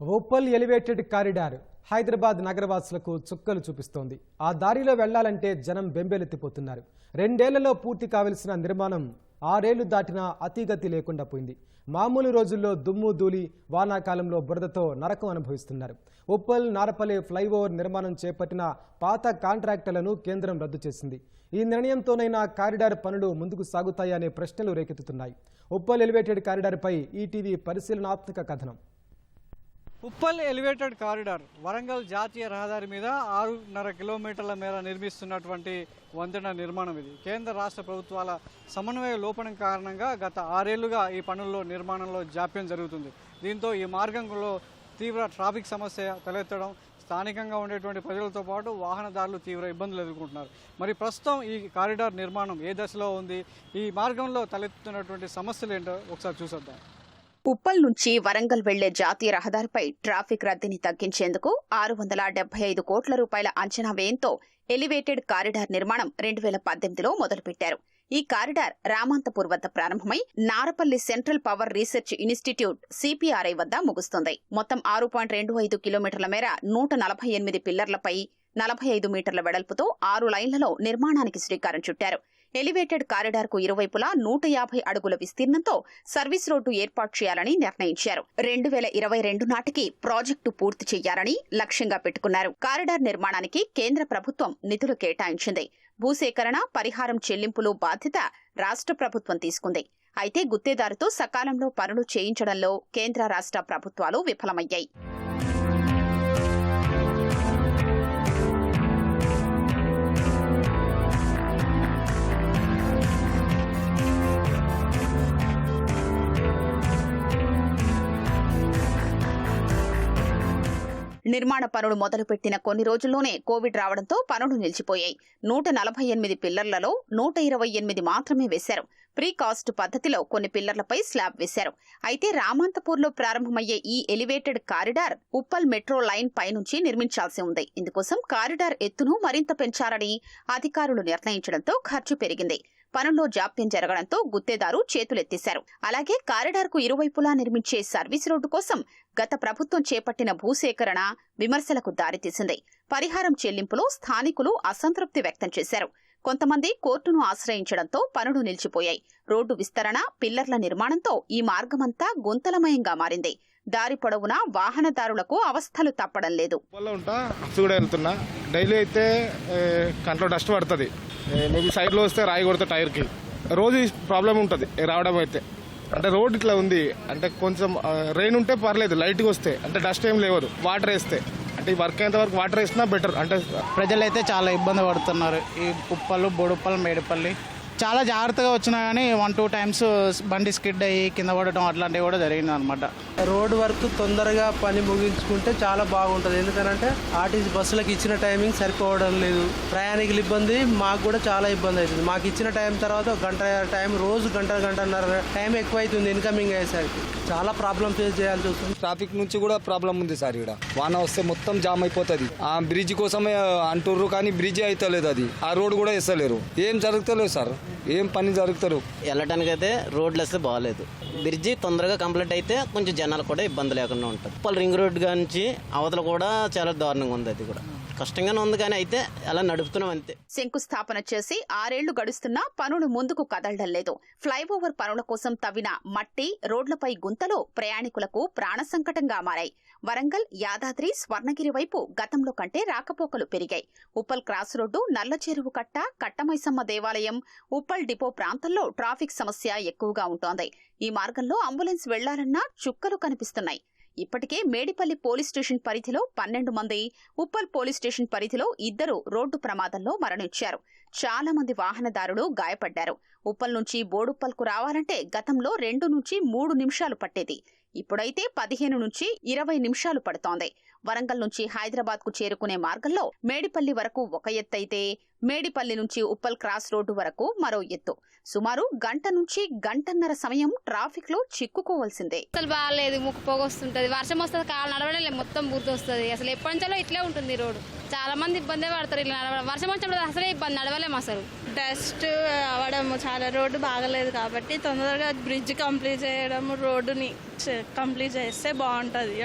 Uppal elevated corridor Hyderabad నగరవాసులకు చుక్కలు చూపిస్తోంది. ఆ దారిలో వెళ్ళాలంటే జనం బెంబేలెత్తిపోతున్నారు. రెండేళ్ళలో పూర్తి కావలసిన నిర్మాణం ఆరేళ్ళు దాటినా అతిగతి లేకుండా పోయింది. మామూలు రోజుల్లో దుమ్ము ధూళి వానాకాలంలో బురదతో నరకం అనుభవిస్తున్నారు. ఉప్పల్ నారపల్లి ఫ్లైఓవర్ నిర్మాణం చేపట్టిన పాత కాంట్రాక్టర్లను కేంద్రం రద్దు చేసింది. ఈ నిర్ణయంతోనైనా కారిడార్ పనులు ముందుకు సాగుతాయనే ప్రశ్నలు రేకెత్తుతున్నాయి. ఉప్పల్ ఎలివేటెడ్ కారిడార్పై ఈటీవీ పరిశీలనాత్మక కథనం. ఉప్పల్ ఎలివేటెడ్ కారిడార్ వరంగల్ జాతీయ రహదారి మీద ఆరున్నర కిలోమీటర్ల మేర నిర్మిస్తున్నటువంటి వంతెన నిర్మాణం ఇది. కేంద్ర రాష్ట్ర ప్రభుత్వాల సమన్వయ లోపం కారణంగా గత ఆరేళ్ళుగా ఈ పనుల్లో నిర్మాణంలో జాప్యం జరుగుతుంది. దీంతో ఈ మార్గంలో తీవ్ర ట్రాఫిక్ సమస్య తలెత్తడం స్థానికంగా ఉండేటువంటి ప్రజలతో పాటు వాహనదారులు తీవ్ర ఇబ్బందులు ఎదుర్కొంటున్నారు. మరి ప్రస్తుతం ఈ కారిడార్ నిర్మాణం ఏ దశలో ఉంది? ఈ మార్గంలో తలెత్తుతున్నటువంటి సమస్యలు ఏంటో ఒకసారి చూసొద్దాం. ఉప్పల్ నుంచి వరంగల్ వెళ్ళే జాతీయ రహదారిపై ట్రాఫిక్ రద్దీని తగ్గించేందుకు ఆరు వందల డెబ్బై ఐదు కోట్ల రూపాయల అంచనా వ్యయంతో ఎలివేటెడ్ కారిడార్ నిర్మాణం రెండు వేల పద్దెనిమిదిలో మొదలుపెట్టారు. ఈ కారిడార్ రామాంతపూర్ వద్ద ప్రారంభమై Narapalli central power research institute CPRI వద్ద ముగుస్తుంది. మొత్తం ఆరు పాయింట్ రెండు ఐదు కిలోమీటర్ల మేర నూట నలభై ఎనిమిది పిల్లర్లపై నలభై ఐదు మీటర్ల వెడల్పుతో ఆరు లైన్లలో నిర్మాణానికి శ్రీకారం చుట్టారు. ఎలివేటెడ్ కారిడార్కు ఇరువైపులా నూట యాభై అడుగుల విస్తీర్ణంతో సర్వీస్ రోడ్డు ఏర్పాటు చేయాలని నిర్ణయించారు. రెండు వేల ఇరవై రెండు నాటికి ప్రాజెక్టు పూర్తి చేయాలని లక్ష్యంగా పెట్టుకున్నారు. కారిడార్ నిర్మాణానికి కేంద్ర ప్రభుత్వం నిధులు కేటాయించింది. భూసేకరణ పరిహారం చెల్లింపులు బాధ్యత రాష్ట్ర ప్రభుత్వం తీసుకుంది. అయితే గుత్తేదారుతో సకాలంలో పనులు చేయించడంలో కేంద్ర రాష్ట్ర ప్రభుత్వాలు విఫలమయ్యాయి. నిర్మాణ పనులు మొదలుపెట్టిన కొన్ని రోజుల్లోనే కోవిడ్ రావడంతో పనులు నిలిచిపోయాయి. నూట నలభై ఎనిమిది పిల్లర్లలో నూట ఇరవై ఎనిమిది మాత్రమే వేశారు. ప్రీ కాస్ట్ పద్ధతిలో కొన్ని పిల్లర్లపై స్లాబ్ వేశారు. అయితే రామాంతపూర్లో ప్రారంభమయ్యే ఈ elevated corridor Uppal metro line పైనుంచి నిర్మించాల్సి ఉంది. ఇందుకోసం కారిడార్ ఎత్తును మరింత పెంచాలని అధికారులు నిర్ణయించడంతో ఖర్చు పెరిగింది. పనుల్లో జాప్యం జరగడంతో గుత్తేదారు చేతులెత్తేశారు. అలాగే కారిడార్కు ఇరువైపులా నిర్మించే సర్వీస్ రోడ్డు కోసం గత ప్రభుత్వం చేపట్టిన భూసేకరణ విమర్శలకు దారితీసింది. పరిహారం చెల్లింపులో స్థానికులు అసంతృప్తి వ్యక్తం చేశారు. కొంతమంది కోర్టును ఆశ్రయించడంతో పనులు నిలిచిపోయాయి. రోడ్డు విస్తరణ పిల్లర్ల నిర్మాణంతో ఈ మార్గమంతా గుంతలమయంగా మారింది. దారి పొడవునా వాహనదారులకు అవస్థలు తప్పడం లేదు. డైలీ అయితే కంట్లో డస్ట్ పడుతుంది. మేబీ సైడ్లో వస్తే రాయి కొడితే టైర్కి. రోజు ప్రాబ్లం ఉంటుంది రావడం అయితే. అంటే రోడ్ ఇట్లా ఉంది అంటే కొంచెం రెయిన్ ఉంటే పర్లేదు లైట్గా వస్తే. అంటే డస్ట్ ఏం లేవదు వాటర్ వేస్తే. అంటే ఈ వర్క్ అయ్యేంత వరకు వాటర్ వేసినా బెటర్ అంటే ప్రజలైతే చాలా ఇబ్బంది పడుతున్నారు ఈ ఉప్పలు బొడుప్పలు మేడిపల్లి. చాలా జాగ్రత్తగా వచ్చినా కానీ వన్ టూ టైమ్స్ బండి స్కిడ్ అయ్యి కింద పడటం అట్లాంటివి కూడా జరిగింది అనమాట రోడ్ వర్క్ తొందరగా పని ముగించుకుంటే చాలా బాగుంటుంది. ఎందుకంటే ఆర్టీసీ బస్సులకు ఇచ్చిన టైమింగ్ సరిపోవడం లేదు. ప్రయాణికుల ఇబ్బంది మాకు కూడా చాలా ఇబ్బంది అవుతుంది. మాకు ఇచ్చిన టైం తర్వాత గంట టైం రోజు గంట గంటన్నర టైం ఎక్కువ అవుతుంది ఇన్కమింగ్ అయ్యేసరికి. చాలా ప్రాబ్లం ఫేస్ చేయాల్సి వస్తుంది. ట్రాఫిక్ నుంచి కూడా ప్రాబ్లం ఉంది సార్ ఇక్కడ వాన వస్తే మొత్తం జామ్ అయిపోతుంది. ఆ బ్రిడ్జ్ కోసమే అంటుర్రు కానీ బ్రిడ్జ్ అవుతలేదు అది. ఆ రోడ్ కూడా వేస్తలేరు. ఏం జరుగుతలేదు సార్? ఏం పని జరుగుతారు? వెళ్ళటానికి అయితే రోడ్లు వస్తే బాగాలేదు. బ్రిడ్జి తొందరగా కంప్లీట్ అయితే కొంచెం జనాలు కూడా ఇబ్బంది లేకుండా ఉంటుంది. ఉప్పల్ రింగ్ రోడ్ నుంచి అవతల కూడా చాలా దారుణంగా ఉంది అది కూడా. కష్టంగానే ఉంది కానీ అయితే అలా నడుపుతున్నాం అంతే. శంకుస్థాపన చేసి ఆరేళ్ళు గడుస్తున్నా పనులు ముందుకు కదలడం లేదు. ఫ్లైఓవర్ పనుల కోసం తవ్విన మట్టి రోడ్లపై గుంతలు ప్రయాణికులకు ప్రాణ సంకటంగా మారాయి. వరంగల్ యాదాద్రి స్వర్ణగిరి వైపు గతంలో కంటే రాకపోకలు పెరిగాయి. ఉప్పల్ క్రాస్ రోడ్డు నల్ల చెరువు కట్ట కట్టమైసమ్మ దేవాలయం ఉప్పల్ డిపో ప్రాంతంలో ట్రాఫిక్ సమస్య ఎక్కువగా ఉంటోంది. ఈ మార్గంలో అంబులెన్స్ వెళ్ళాలన్నా చుక్కలు కనిపిస్తున్నాయి. ఇప్పటికే మేడిపల్లి పోలీస్ స్టేషన్ పరిధిలో పన్నెండు మంది ఉప్పల్ పోలీస్ స్టేషన్ పరిధిలో ఇద్దరు రోడ్డు ప్రమాదంలో మరణించారు. చాలా మంది వాహనదారులు గాయపడ్డారు. ఉప్పల్ నుంచి బోడుప్పల్కు రావాలంటే గతంలో రెండు నుంచి మూడు నిమిషాలు పట్టేది. ఇప్పుడైతే పదిహేను నుంచి ఇరవై నిమిషాలు పడుతోంది. వరంగల్ నుంచి హైదరాబాద్కు చేరుకునే మార్గంలో మేడిపల్లి వరకు ఒక ఎత్తైతే మేడిపల్లి నుంచి ఉప్పల్ క్రాస్ రోడ్డు వరకు మరో ఎత్తు. సుమారు గంట నుంచి గంటన్నర సమయం ట్రాఫిక్లో చిక్కుకోవాల్సిందే. అసలు బాగాలేదు ముక్కు పొగ వస్తుంటది. వర్షం వస్తుంది కాలు నడవడం లేదు మొత్తం బురద వస్తుంది. అసలు ఎప్పటి నుంచో ఇట్లే ఉంటుంది ఈ రోడ్డు. చాలా మంది ఇబ్బంది పడతారు ఇట్లా నడవడం. వర్షం వచ్చినప్పుడు అసలే ఇబ్బంది నడవలేము అసలు. డస్ట్ అవడం చాలా రోడ్డు బాగలేదు కాబట్టి తొందరగా బ్రిడ్జ్ కంప్లీట్ చేయడం రోడ్డుని కంప్లీట్ చేస్తే బాగుంటుంది.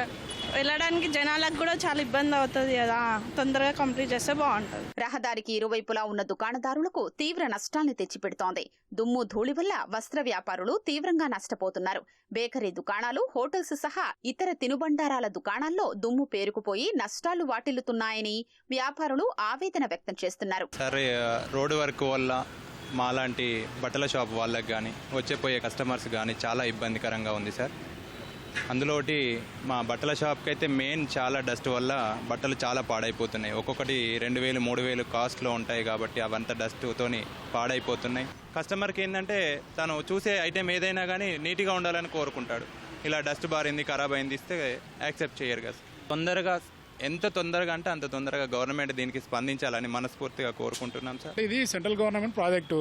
వెళ్ళడానికి జనాలకు కూడా చాలా ఇబ్బంది అవుతుంది కదా. తొందరగా కంప్లీట్ చేస్తే బాగుంటుంది. రహదారికి ఇరువైపులా ఉన్న దుకాణదారులకు తీవ్ర నష్టాల్ని తెచ్చిపెడుతోంది. దుమ్ము ధూళి వల్ల వస్త్ర వ్యాపారులు తీవ్రంగా నష్టపోతున్నారు. బేకరీ దుకాణాలు హోటల్స్ సహా ఇతర తినుబండారాల దుకాణాల్లో దుమ్ము పేరుకుపోయి నష్టాలు వాటిల్లుతున్నాయని వ్యాపారులు ఆవేదన వ్యక్తం చేస్తున్నారు. సార్ రోడ్డు వర్క్ వల్ల మాలాంటి బట్టల షాప్ వాళ్ళకి కానీ వచ్చే పోయే కస్టమర్స్ కానీ చాలా ఇబ్బందికరంగా ఉంది సార్. అందులోటి మా బట్టల షాప్కి అయితే మెయిన్ చాలా డస్ట్ వల్ల బట్టలు చాలా పాడైపోతున్నాయి. ఒక్కొక్కటి రెండు వేలు మూడు వేలు కాస్ట్లో ఉంటాయి కాబట్టి అవంతా డస్ట్తోని పాడైపోతున్నాయి. కస్టమర్కి ఏంటంటే తను చూసే ఐటెం ఏదైనా కానీ నీట్గా ఉండాలని కోరుకుంటాడు. ఇలా డస్ట్ బారింది ఖరాబ్ అయింది ఇస్తే యాక్సెప్ట్ చేయరు కదా. తొందరగా ఎంత తొందరగా అంటే అంత తొందరగా గవర్నమెంట్ దీనికి స్పందించాలని మనస్ఫూర్తిగా కోరుకుంటున్నాం సార్. ఇది central government project.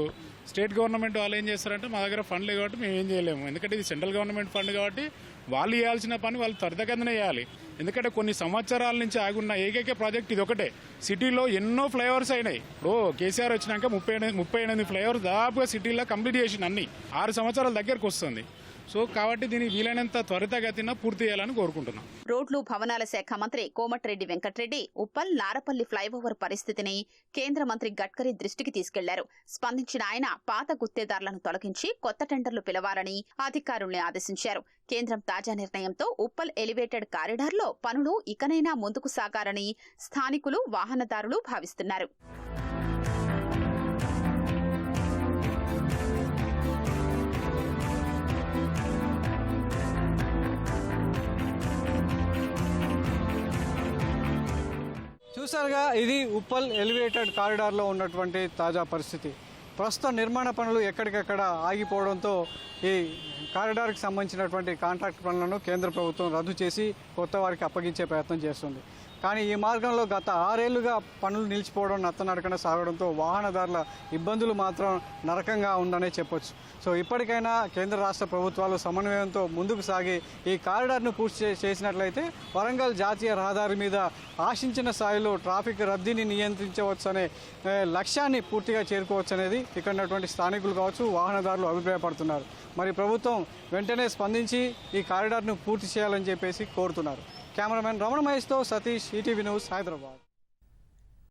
State government వాళ్ళు ఏం చేస్తారంటే మా దగ్గర ఫండ్ లేదు కాబట్టి మేము ఏం చేయలేము. ఎందుకంటే ఇది సెంట్రల్ గవర్నమెంట్ ఫండ్ కాబట్టి వాళ్ళు చేయాల్సిన పని వాళ్ళు త్వరితగతిన చేయాలి. ఎందుకంటే కొన్ని సంవత్సరాల నుంచి ఆగున్న ఏకైక ప్రాజెక్ట్ ఇది ఒకటే. సిటీలో ఎన్నో ఫ్లైఓవర్స్ అయినాయి. ఇప్పుడు కేసీఆర్ వచ్చినాక ముప్పై ముప్పై ఎనిమిది ఫ్లైఓవర్స్ దాదాపుగా సిటీలో కంప్లీట్ చేసిన అన్ని. ఆరు సంవత్సరాల దగ్గరకు వస్తుంది. సో కాబట్టి దీన్ని వీలైనంత త్వరితగతిన పూర్తి చేయాలని కోరుకుంటున్నాం. రోడ్లు భవనాల శాఖ మంత్రి కోమటిరెడ్డి వెంకట్రెడ్డి ఉప్పల్ నారపల్లి ఫ్లైఓవర్ పరిస్థితిని కేంద్ర మంత్రి గడ్కరీ దృష్టికి తీసుకెళ్ళారు. స్పందించిన ఆయన పాత గుత్తేదారులను తొలగించి కొత్త టెండర్లు పిలవాలని అధికారుల్ని ఆదేశించారు. కేంద్రం తాజా నిర్ణయంతో ఉప్పల్ ఎలివేటెడ్ కారిడార్లో పనులు ఇకనైనా ముందుకు సాగాలని స్థానికులు వాహనదారులు భావిస్తున్నారు. చూసారుగా ఇది ఉప్పల్ ఎలివేటెడ్ కారిడార్లో ఉన్నటువంటి తాజా పరిస్థితి. ప్రస్తుత నిర్మాణ పనులు ఎక్కడికక్కడ ఆగిపోవడంతో ఈ కారిడార్కి సంబంధించినటువంటి కాంట్రాక్ట్ పనులను కేంద్ర ప్రభుత్వం రద్దు చేసి కొత్త వారికి అప్పగించే ప్రయత్నం చేస్తుంది. కానీ ఈ మార్గంలో గత ఆరేళ్ళుగా పనులు నిలిచిపోవడం నత్తనడకన సాగడంతో వాహనదారుల ఇబ్బందులు మాత్రం నరకంగా ఉందనే చెప్పొచ్చు. సో ఇప్పటికైనా కేంద్ర రాష్ట్ర ప్రభుత్వాలు సమన్వయంతో ముందుకు సాగి ఈ కారిడార్ను పూర్తి చే- చేసినట్లయితే వరంగల్ జాతీయ రహదారి మీద ఆశించిన స్థాయిలో ట్రాఫిక్ రద్దీని నియంత్రించవచ్చు అనే లక్ష్యాన్ని పూర్తిగా చేరుకోవచ్చు అనేది ఇక్కడ ఉన్నటువంటి స్థానికులు కావచ్చు వాహనదారులు అభిప్రాయపడుతున్నారు. మరి ప్రభుత్వం వెంటనే స్పందించి ఈ కారిడార్ను పూర్తి చేయాలని చెప్పేసి కోరుతున్నారు. కెమెరామెన్ రమణ మహేష్తో సతీష్ ఈటీవీ న్యూస్ హైదరాబాద్.